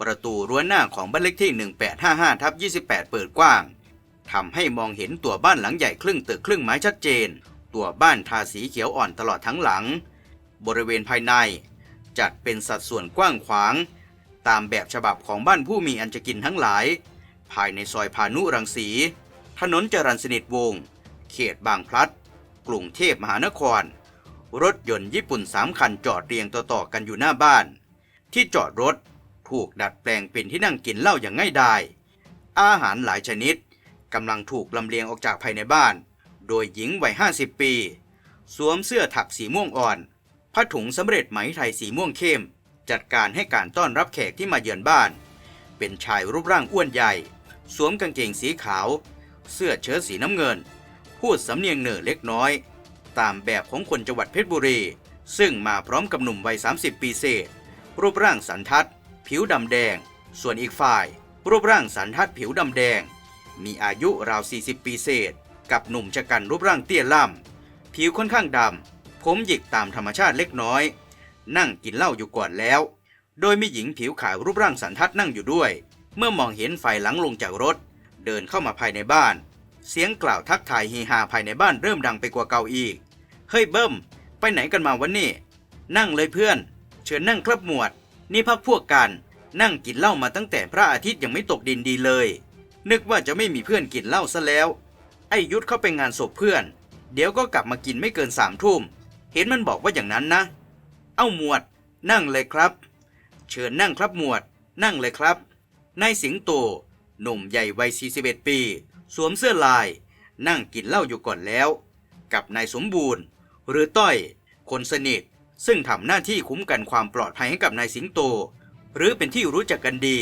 ประตูรั้วหน้าของบ้านเลขที่ 1855ทับ28 เปิดกว้างทำให้มองเห็นตัวบ้านหลังใหญ่ครึ่งตึกครึ่งไม้ชัดเจน ตัวบ้านทาสีเขียวอ่อนตลอดทั้งหลัง บริเวณภายใน จัดเป็นสัดส่วนกว้างขวาง ตามแบบฉบับของบ้านผู้มีอันจะกินทั้งหลาย ภายในซอยพานุรังสี ถนนจรัญสนิทวงศ์เขตบางพลัด กรุงเทพมหานคร รถยนต์ญี่ปุ่นสามคันจอดเรียงต่อๆกันอยู่หน้าบ้าน ที่จอดรถ ถูกดัดแปลงเป็นที่นั่งกินเหล้าอย่างง่ายดาย อาหารหลายชนิดกำลังถูกลำเลียงออกจากภายในบ้าน โดยหญิงวัย 50 ปี สวมเสื้อถักสีม่วงอ่อนผ้าถุงสำเร็จไหมไทยสีม่วงเข้ม จัดการให้การต้อนรับแขกที่มาเยือนบ้าน เป็นชายรูปร่างอ้วนใหญ่ สวมกางเกงสีขาว เสื้อเชิ้ตสีน้ำเงิน พูดสำเนียงเหนือเล็กน้อย ตามแบบของคนจังหวัดเพชรบุรี ซึ่งมาพร้อมกับหนุ่มวัย 30 ปีเศษ รูปร่างสันทัด ผิวดำแดง ส่วนอีกฝ่าย รูปร่างสันทัดผิวดำแดง มีอายุราว 40 ปีเศษ กับหนุ่มชะกันรูปร่างเตี้ยล่ำ ผิวค่อนข้างดำ ผมหยิกตามธรรมชาติเล็กน้อย นั่งกินเหล้าอยู่ก่อนแล้ว โดยมีหญิงผิวขาวรูปร่างสันทัดนั่งอยู่ด้วย เมื่อมองเห็นฝ่ายหลังลงจากรถ เดินเข้ามาภายในบ้าน เสียงกล่าวทักทายเฮฮาภายในบ้านเริ่มดังไปกว่าเก่าอีก เฮ้ยเบิ้ม ไปไหนกันมาวันนี้ นั่งเลยเพื่อน เชิญนั่งครับหมวด นี่พักพวกกัน นั่งกินเหล้ามาตั้งแต่พระอาทิตย์ยังไม่ตกดินดีเลย นึกว่าจะไม่มีเพื่อนกินเหล้าซะแล้ว ไอ้ยุทธเข้าไปงานศพเพื่อน เดี๋ยวก็กลับมากินไม่เกินสามทุ่ม เห็นมันบอกว่าอย่างนั้นนะ เอ้าหมวด นั่งเลยครับ เชิญนั่งครับหมวด นั่งเลยครับ นายสิงโต หนุ่มใหญ่วัย 41 ปี สวมเสื้อลาย นั่งกินเหล้าอยู่ก่อนแล้ว กับนายสมบูรณ์ หรือต้อย คนสนิท ซึ่งทำหน้าที่คุ้มกันความปลอดภัยให้กับนายสิงโต หรือเป็นที่รู้จักกันดี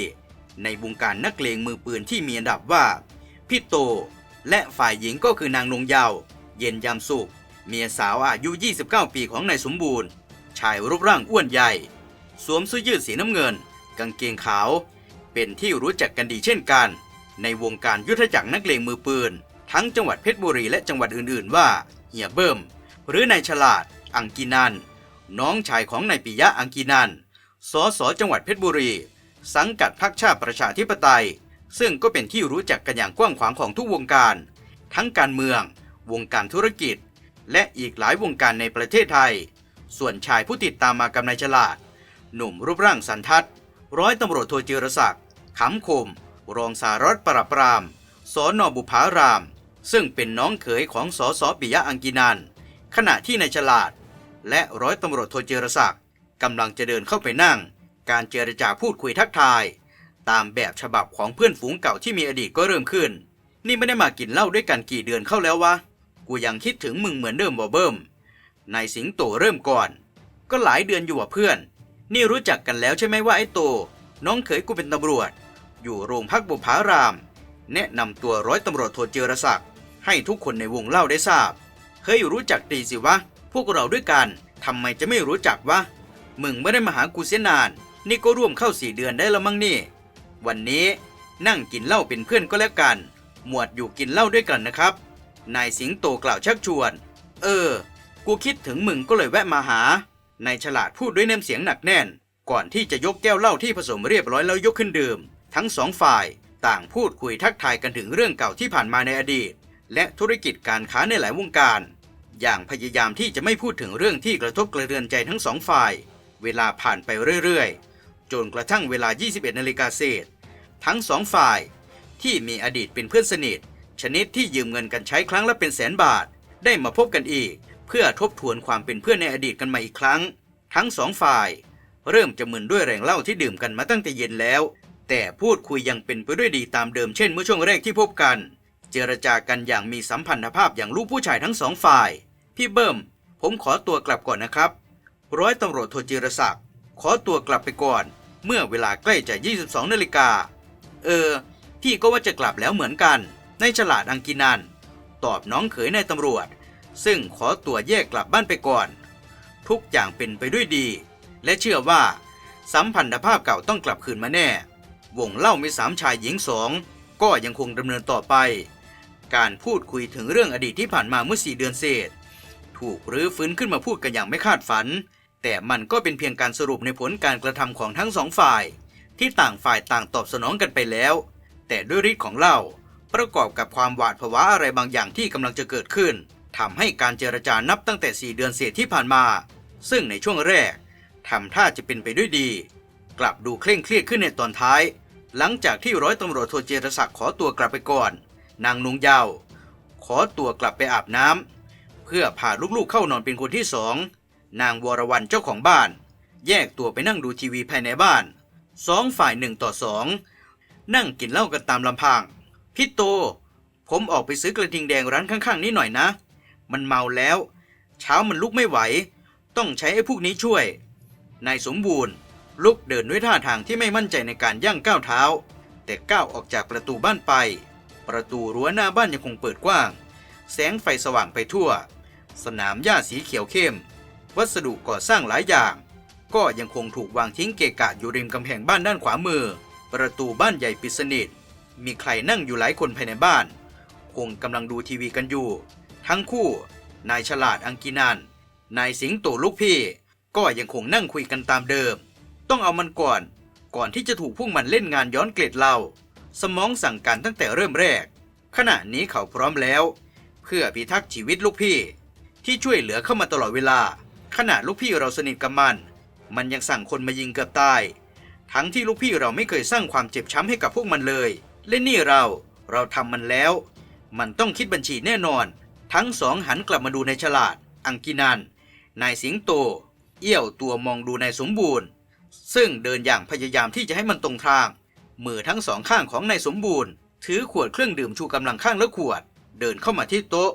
ในวงการนักเลงมือปืนที่มีอันดับว่า พี่โต และฝ่ายหญิงก็คือนางนงเยาว เย็นยามสุข เมียสาวอายุ 29 ปีของนายสมบูรณ์ ชายรูปร่างอ้วนใหญ่ สวมเสื้อยืดสีน้ำเงิน กางเกงขาว เป็นที่รู้จักกันดีเช่นกัน ในวงการยุทธจักรนักเลงมือปืน ทั้งจังหวัดเพชรบุรีและจังหวัดอื่น ๆ ว่าเฮียเบิ่มหรือนายฉลาด อังกีนัน น้องชายของนายปิยะอังกีนันสสจังหวัดเพชรบุรี สังกัดพรรคชาติประชาธิปไตย ซึ่งก็เป็นที่รู้จักกันอย่างกว้างขวางของทุกวงการ ทั้งการเมือง วงการธุรกิจ และอีกหลายวงการในประเทศไทย ส่วนชายผู้ติดตามมากับนายฉลาด หนุ่มรูปร่างสันทัด ร้อยตำรวจโทจิรศักดิ์ขำคม รองสารวัตรปราบปรามสอนอบุพาราม ซึ่งเป็นน้องเขยของสอสอปิยะอังกินันขณะที่นายฉลาด และร้อยตำรวจโทเจรศักดิ์กำลังจะเดินเข้าไปนั่ง การเจรจาพูดคุยทักทาย ตามแบบฉบับของเพื่อนฝูงเก่าที่มีอดีตก็เริ่มขึ้น นี่ไม่ได้มากินเหล้าด้วยกันกี่เดือนเข้าแล้ววะ กูยังคิดถึงมึงเหมือนเดิมบ่เบิ้มนายสิงโตเริ่มก่อน ก็หลายเดือนอยู่ว่ะเพื่อน นี่รู้จักกันแล้วใช่ไหมว่าไอ้โต น้องเขยกูเป็นตำรวจ อยู่โรงพักบุพาราม แนะนำตัวร้อยตำรวจโทเจรศักดิ์ให้ทุกคนในวงเล่าได้ทราบ เฮ้ยรู้จักดีสิวะ พวกเราด้วยกันทำไมจะไม่รู้จักวะ มึงไม่ได้มาหากูเสียนาน นี่ก็ร่วมเข้าสี่เดือนได้แล้วมั้งนี่ วันนี้นั่งกินเหล้าเป็นเพื่อนก็แล้วกัน หมวดอยู่กินเหล้าด้วยกันนะครับ นายสิงโตกล่าวชักชวน เออ กูคิดถึงมึงก็เลยแวะมาหา นายฉลาดพูดด้วยน้ำเสียงหนักแน่น ก่อนที่จะยกแก้วเหล้าที่ผสมเรียบร้อยแล้วยกขึ้นดื่ม ทั้งสองฝ่ายต่างพูดคุยทักทายกันถึงเรื่องเก่าที่ผ่านมาในอดีต และธุรกิจการค้าในหลายวงการ อย่างพยายามที่จะไม่พูดถึงเรื่องที่กระทบกระเทือนใจทั้งสองฝ่าย เวลาผ่านไปเรื่อยๆ จนกระทั่งเวลา 21นาฬิกาเศษ ทั้งสองฝ่ายที่มีอดีตเป็นเพื่อนสนิท ชนิดที่ยืมเงินกันใช้ครั้งละเป็นแสนบาท ได้มาพบกันอีก เพื่อทบทวนความเป็นเพื่อนในอดีตกันมาอีกครั้ง ทั้งสองฝ่าย เริ่มจะมึนด้วยแรงเหล้าที่ดื่มกันมาตั้งแต่เย็นแล้ว แต่พูดคุยยังเป็นไปด้วยดีตามเดิมเช่นเมื่อช่วงแรกที่พบกัน เจรจากันอย่างมีสัมพันธภาพอย่างลูกผู้ชายทั้งสองฝ่าย พี่เบิ้ม ผมขอตัวกลับก่อนนะครับ ร้อยตำรวจโทจิรศักดิ์ขอตัวกลับไปก่อน เมื่อเวลาใกล้จะ 22นาฬิกา เออ พี่ก็ว่าจะกลับแล้วเหมือนกัน ในฉลาดอังกินัน ตอบน้องเขยในายตำรวจ ซึ่งขอตัวแยกกลับบ้านไปก่อน ทุกอย่างเป็นไปด้วยดี และเชื่อว่า สัมพันธภาพเก่าต้องกลับคืนมาแน่ วงเล่ามีสามชายหญิงสองก็ยังคงดำเนินต่อไป การพูดคุยถึงเรื่องอดีตที่ผ่านมาเมื่อสี่เดือนเศษ ถูกรื้อฟื้นขึ้นมาพูดกันอย่างไม่คาดฝัน แต่มันก็เป็นเพียงการสรุปในผลการกระทำของทั้งสองฝ่าย ที่ต่างฝ่ายต่างตอบสนองกันไปแล้ว แต่ด้วยฤทธิ์ของเหล้าประกอบกับความหวาดผวาอะไรบางอย่างที่กำลังจะเกิดขึ้นทำให้การเจรจานับตั้งแต่ 4 เดือนเศษที่ผ่านมา ซึ่งในช่วงแรกทำท่าจะเป็นไปด้วยดี กลับดูเคร่งเครียดขึ้นในตอนท้าย หลังจากที่ร้อยตำรวจโทเจรศักดิ์ขอตัวกลับไปก่อน นางนุงเยาวขอตัวกลับไปอาบน้ำ เพื่อพาลูกๆเข้านอนเป็นคนที่สองนางวรวรรณเจ้าของบ้าน แยกตัวไปนั่งดูทีวีภายในบ้านสองฝ่ายหนึ่งต่อสองนั่งกินเหล้ากันตามลำพังพี่โต ผมออกไปซื้อกระทิงแดงร้านข้างๆ นี้หน่อยนะ มันเมาแล้ว เช้ามันลุกไม่ไหว ต้องใช้ไอ้พวกนี้ช่วย นายสมบูรณ์ลุกเดินด้วยท่าทางที่ไม่มั่นใจในการย่างก้าวเท้า แต่ก้าวออกจากประตูบ้านไป ประตูรั้วหน้าบ้านยังคงเปิดกว้าง แสงไฟสว่างไปทั่ว สนามหญ้าสีเขียวเข้ม วัสดุก่อสร้างหลายอย่าง ก็ยังคงถูกวางทิ้งเกะกะอยู่ริมกำแพงบ้านด้านขวามือ ประตูบ้านใหญ่ปิดสนิท มีใครนั่งอยู่หลายคนภายในบ้าน คงกำลังดูทีวีกันอยู่ ทั้งคู่ นายฉลาดอังกินัน นายสิงโตลูกพี่ ก็ยังคงนั่งคุยกันตามเดิม ต้องเอามันก่อน ก่อนที่จะถูกพวกมันเล่นงานย้อนเกล็ดเรา สมองสั่งการตั้งแต่เริ่มแรก ขณะนี้เขาพร้อมแล้ว เพื่อพิทักษ์ชีวิตลูกพี่ ที่ช่วยเหลือเข้ามาตลอดเวลาขณะลูกพี่เราสนิทกับมัน มันยังสั่งคนมายิงเกือบตาย ทั้งที่ลูกพี่เราไม่เคยสร้างความเจ็บช้ำให้กับพวกมันเลย และนี่เราเราทำมันแล้ว มันต้องคิดบัญชีแน่นอน ทั้งสองหันกลับมาดูในฉลาด อังกินัน นายสิงโต เอี้ยวตัวมองดูนายสมบูรณ์ ซึ่งเดินอย่างพยายามที่จะให้มันตรงทาง มือทั้งสองข้างของนายสมบูรณ์ ถือขวดเครื่องดื่มชูกำลังข้างละขวด เดินเข้ามาที่โต๊ะ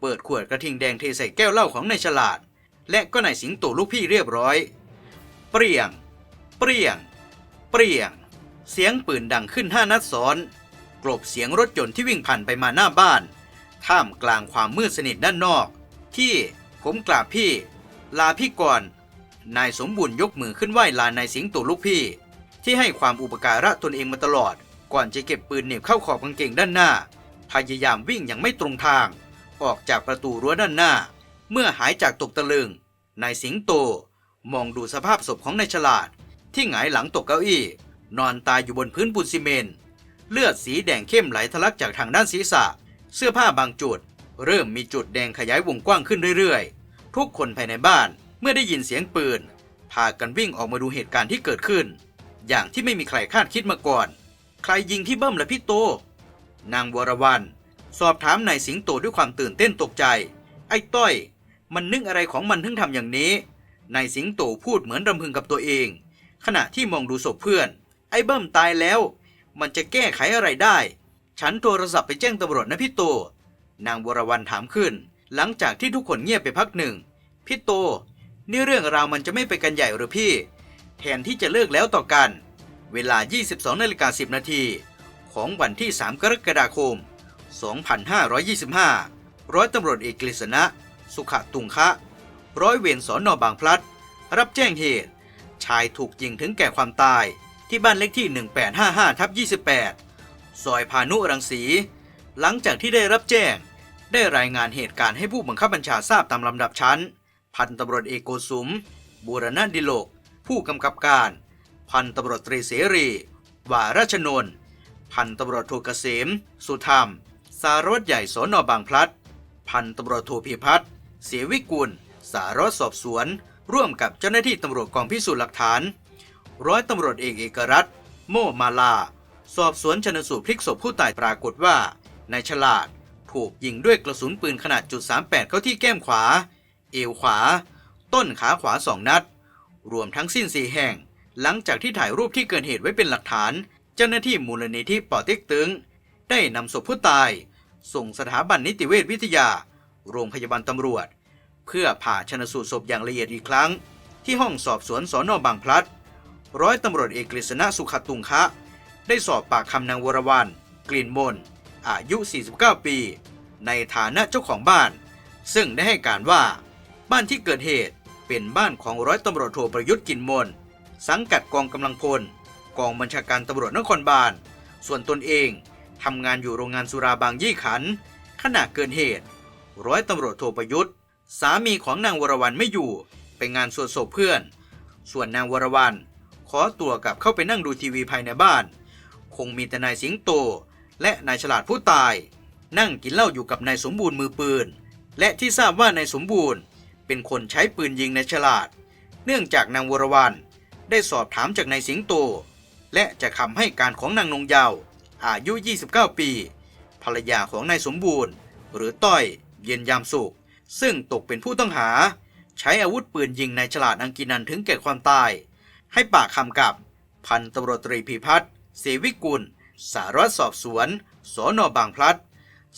เปิดขวดกระทิงแดงเทใส่แก้วเหล้าของนายฉลาด และก็นายสิงโตลูกพี่เรียบร้อย เปรี้ยง เปรี้ยง เปรี้ยง เสียงปืนดังขึ้นห้านัดซ้อน กลบเสียงรถยนต์ที่วิ่งผ่านไปมาหน้าบ้าน ท่ามกลางความมืดสนิทด้านนอก ที่ผมกราบพี่ ลาพี่ก่อน นายสมบูรณ์ยกมือขึ้นไหว้ลานายสิงโตลูกพี่ ที่ให้ความอุปการะตนเองมาตลอด ก่อนจะเก็บปืนเหน็บเข้าขอบกางเกงด้านหน้า พยายามวิ่งอย่างไม่ตรงทาง ออกจากประตูรั้วด้านหน้า เมื่อหายจากตกตะลึงนายสิงโต มองดูสภาพศพของนายฉลาด ที่หงายหลังตกเก้าอี้ นอนตายอยู่บนพื้นปูนซีเมนต์เลือดสีแดงเข้มไหลทะลักจากทางด้านศีรษะ เสื้อผ้าบางจุด เริ่มมีจุดแดงขยายวงกว้างขึ้นเรื่อยๆ ทุกคนภายในบ้านเมื่อได้ยินเสียงปืน พากันวิ่งออกมาดูเหตุการณ์ที่เกิดขึ้น อย่างที่ไม่มีใครคาดคิดมาก่อน ใครยิงที่เบิ้มละพี่โต นางวรวรรณสอบถามนายสิงโตด้วยความตื่นเต้นตกใจ ไอ้ต้อย มันนึกอะไรของมันถึงทำอย่างนี้นายสิงโตพูดเหมือนรำพึงกับตัวเอง ขณะที่มองดูศพเพื่อน ไอ้เบิ้มตายแล้ว มันจะแก้ไขอะไรได้ ฉันโทรศัพท์ไปแจ้งตำรวจนะพี่โต นางวรวรรณถามขึ้น หลังจากที่ทุกคนเงียบไปพักหนึ่งพี่โต นี่เรื่องราวมันจะไม่ไปกันใหญ่หรือพี่ แทนที่จะเลิกแล้วต่อกัน เวลา 22นาฬิกา10 นาที ของวันที่ 3 กรกฎาคม 2525 ร้อยตำรวจเอกกฤษณะ สุขตุงคะ ร้อยเวรสอนอบางพลัด รับแจ้งเหตุ ชายถูกยิงถึงแก่ความตายที่บ้านเลขที่ 1855ทับ28 ซอยพานุรังสี หลังจากที่ได้รับแจ้ง ได้รายงานเหตุการณ์ให้ผู้บังคับบัญชาทราบตามลำดับชั้น พันตำรวจเอกโกสุม บูรณะดิโลก ผู้กำกับการ พันตำรวจตรีเสรี วาราชนนท์ พันตำรวจโทเกษม สุธรรม สารวัตรใหญ่สอนอบางพลัด พันตำรวจโทพิพัฒน์เสียวิกุล สารวัตรสอบสวน ร่วมกับเจ้าหน้าที่ตำรวจกองพิสูจน์หลักฐาน ร้อยตำรวจเอกเอกรัตโมมาลา สอบสวนชนสูตรพลิกศพผู้ตายปรากฏว่านายฉลาดถูกยิงด้วยกระสุนปืนขนาดจุด38เข้าที่แก้มขวา เอวขวา ต้นขาขวาสองนัด รวมทั้งสิ้นสี่แห่ง หลังจากที่ถ่ายรูปที่เกิดเหตุไว้เป็นหลักฐาน เจ้าหน้าที่มูลนิธิป่อเต็กตึง ได้นำศพผู้ตาย ส่งสถาบันนิติเวชวิทยา โรงพยาบาลตำรวจ เพื่อผ่าชนสูตรศพอย่างละเอียดอีกครั้ง ที่ห้องสอบสวนสอนอบางพลัด ร้อยตำรวจเอกกฤษณะสุขตุงคะ ได้สอบปากคำนางวรวรรณกลิ่นมนอายุ 49 ปี ในฐานะเจ้าของบ้าน ซึ่งได้ให้การว่า บ้านที่เกิดเหตุเป็นบ้านของร้อยตำรวจโทประยุทธ์กินมนสังกัดกองกำลังพล กองบัญชาการตำรวจนครบาล ส่วนตนเองทำงานอยู่โรงงานสุราบางยี่ขัน ขณะเกิดเหตุ ร้อยตำรวจโทประยุทธ์ สามีของนางวรวรรณไม่อยู่ไปงานสวดศพเพื่อน ส่วนนางวรวรรณขอตัวกลับเข้าไปนั่งดูทีวีภายในบ้าน คงมีแต่นายสิงโต และนายฉลาดผู้ตาย นั่งกินเหล้าอยู่กับนายสมบูรณ์มือปืน และที่ทราบว่านายสมบูรณ์ เป็นคนใช้ปืนยิงนายฉลาด เนื่องจากนางวรวรรณได้สอบถามจากนายสิงโต และจากคำให้การของนางนงเยาว์อายุ 29 ปี ภรรยาของนายสมบูรณ์ หรือต้อยเย็นยามสุข ซึ่งตกเป็นผู้ต้องหา ใช้อาวุธปืนยิงนายฉลาดอังกินันถึงแก่ความตาย ให้ปากคำกับ พันตำรวจตรีพิพัฒน์เสวิกุล สารวัตรสอบสวน สอนอบางพลัด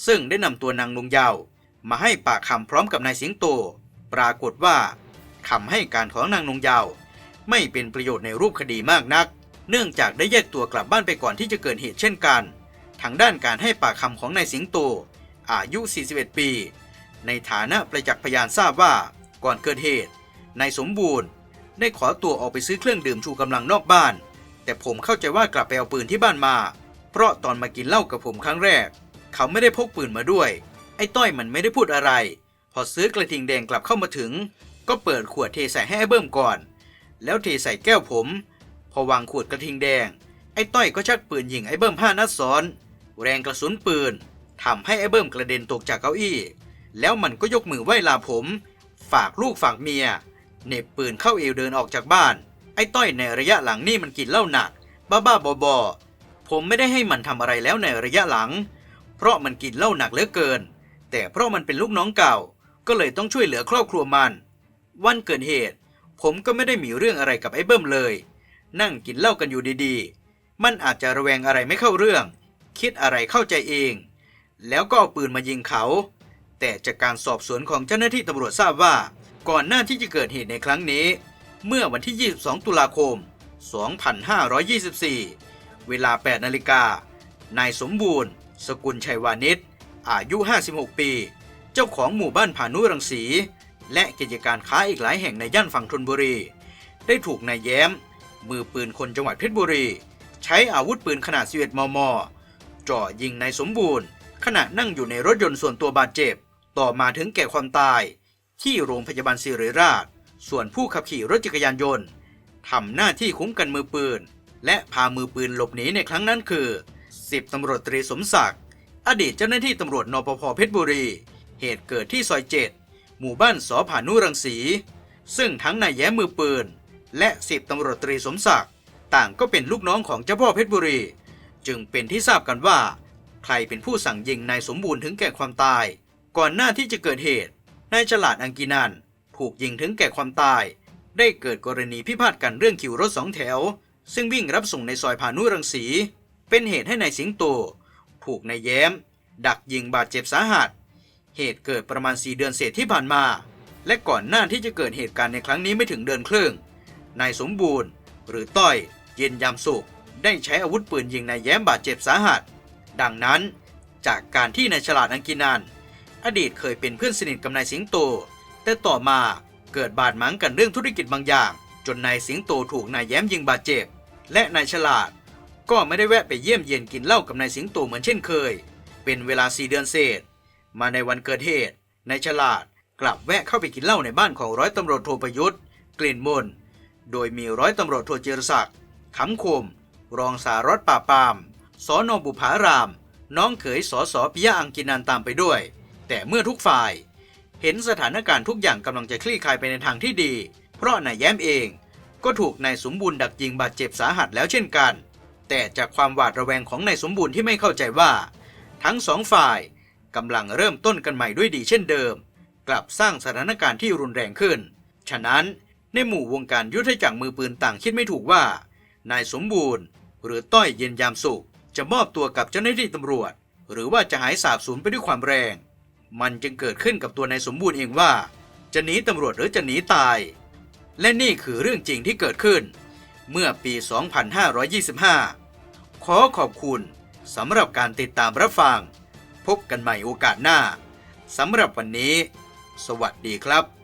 ซึ่งได้นำตัวนางนงเยาว์มาให้ปากคำพร้อมกับนายสิงโต ปรากฏว่าคำให้การของนางนงเยาว์ไม่เป็นประโยชน์ในรูปคดีมากนัก เนื่องจากได้แยกตัวกลับบ้านไปก่อนที่จะเกิดเหตุเช่นกัน ทางด้านการให้ปากคำของนายสิงโต อายุ 41 ปี ในฐานะประจักษ์พยานทราบว่า ก่อนเกิดเหตุนายสมบูรณ์ ได้ขอตัวออกไปซื้อเครื่องดื่มชูกำลังนอกบ้าน แต่ผมเข้าใจว่ากลับไปเอาปืนที่บ้านมา เพราะตอนมากินเหล้ากับผมครั้งแรก เขาไม่ได้พกปืนมาด้วย ไอ้ต้อยมันไม่ได้พูดอะไร พอซื้อกระทิงแดงกลับเข้ามาถึง ก็เปิดขวดเทใส่ให้ไอ้เบิ้มก่อน แล้วเทใส่แก้วผม พอวางขวดกระทิงแดง ไอ้ต้อยก็ชักปืนยิงไอ้เบิ้มห้านัดซ้อน แรงกระสุนปืนทำให้ไอ้เบิ้มกระเด็นตกจากเก้าอี้ แล้วมันก็ยกมือไหว้ลาผม ฝากลูกฝากเมียเน็บปืนเข้าเอวเดินออกจากบ้าน ไอ้ต้อยในระยะหลังนี่มันกินเหล้าหนัก บ้าบ้าบอบอผมไม่ได้ให้มันทำอะไรแล้วในระยะหลัง เพราะมันกินเหล้าหนักเหลือเกิน แต่เพราะมันเป็นลูกน้องเก่า ก็เลยต้องช่วยเหลือครอบครัวมัน วันเกิดเหตุ ผมก็ไม่ได้มีเรื่องอะไรกับไอ้เบิ้มเลย นั่งกินเหล้ากันอยู่ดีๆ มันอาจจะระแวงอะไรไม่เข้าเรื่อง คิดอะไรเข้าใจเอง แล้วก็เอาปืนมายิงเขา แต่จากการสอบสวนของเจ้าหน้าที่ตำรวจทราบว่า ก่อนหน้าที่จะเกิดเหตุในครั้งนี้ เมื่อวันที่ 22 ตุลาคม 2524 เวลา 8 นาฬิกา นายสมบูรณ์ สกุลชัยวานิชอายุ 56 ปี เจ้าของหมู่บ้านผานุรังสี และกิจการค้าอีกหลายแห่งในย่านฝั่งธนบุรี ได้ถูกนายแย้ม มือปืนคนจังหวัดเพชรบุรี ใช้อาวุธปืนขนาด 11 มม จ่อยิงนายสมบูรณ์ ขณะนั่งอยู่ในรถยนต์ส่วนตัวบาดเจ็บ ต่อมาถึงแก่ความตาย ที่โรงพยาบาลศิริราช ส่วนผู้ขับขี่รถจักรยานยนต์ทำหน้าที่คุ้มกันมือปืน และพามือปืนหลบหนีในครั้งนั้นคือ 10ตำรวจตรีสมศักดิ์ อดีตเจ้าหน้าที่ตำรวจนปภเพชรบุรี เหตุเกิดที่ซอยเจ็ดหมู่บ้านสอผานุรังสี ซึ่งทั้งนายแย้มมือปืน และสิบตำรวจตรีสมศักดิ์ต่างก็เป็นลูกน้องของเจ้าพ่อเพชรบุรี จึงเป็นที่ทราบกันว่า ใครเป็นผู้สั่งยิงนายสมบูรณ์ถึงแก่ความตาย ก่อนหน้าที่จะเกิดเหตุนายฉลาดอังกินันถูกยิงถึงแก่ความตาย ได้เกิดกรณีพิพาทกันเรื่องคิวรถสองแถว ซึ่งวิ่งรับส่งในซอยพานุรังสี เป็นเหตุให้นายสิงโตถูกนายแย้ม ดักยิงบาดเจ็บสาหัส เหตุเกิดประมาณ 4 เดือนเศษที่ผ่านมา และก่อนหน้าที่จะเกิดเหตุการณ์ในครั้งนี้ไม่ถึงเดือนครึ่ง นายสมบูรณ์ หรือต้อยเย็นยามสุข ได้ใช้อาวุธปืนยิงนายแย้มบาดเจ็บสาหัส ดังนั้น จากการที่นายฉลาดอังกินันอดีตเคยเป็นเพื่อนสนิทกับนายสิงโต แต่ต่อมาเกิดบาดหมางกันเรื่องธุรกิจบางอย่าง จนนายสิงโตถูกนายแย้มยิงบาดเจ็บ และนายฉลาด ก็ไม่ได้แวะไปเยี่ยมเยียนกินเหล้ากับนายสิงโตเหมือนเช่นเคย เป็นเวลาสี่เดือนเศษ มาในวันเกิดเหตุนายฉลาดกลับแวะเข้าไปกินเหล้าในบ้านของร้อยตำรวจโทประยุทธ์ กลิ่นมน โดยมีร้อยตำรวจโทเจรศักดิ์ขำคม รองสารวัตรป่าปาม สอนอบุภาราม น้องเขยสอสอปิยะอังกินันตามไปด้วย แต่เมื่อทุกฝ่าย เห็นสถานการณ์ทุกอย่างกำลังจะคลี่คลายไปในทางที่ดี เพราะนายแย้มเอง ก็ถูกนายสมบูรณ์ดักยิงบาดเจ็บสาหัสแล้วเช่นกัน แต่จากความหวาดระแวงของนายสมบูรณ์ที่ไม่เข้าใจว่า ทั้งสองฝ่ายกำลังเริ่มต้นกันใหม่ด้วยดีเช่นเดิม กลับสร้างสถานการณ์ที่รุนแรงขึ้น ฉะนั้น ในหมู่วงการยุทธจักรมือปืนต่างคิดไม่ถูกว่า นายสมบูรณ์ หรือต้อยเย็นยามสุข จะมอบตัวกับเจ้าหน้าที่ตำรวจ หรือว่าจะหายสาบสูญไปด้วยความแรง มันจึงเกิดขึ้นกับตัวนายสมบูรณ์เองว่า จะหนีตำรวจหรือจะหนีตาย และนี่คือเรื่องจริงที่เกิดขึ้น เมื่อปี 2525 ขอขอบคุณสำหรับการติดตามรับฟัง พบกันใหม่โอกาสหน้าสำหรับวันนี้ สวัสดีครับ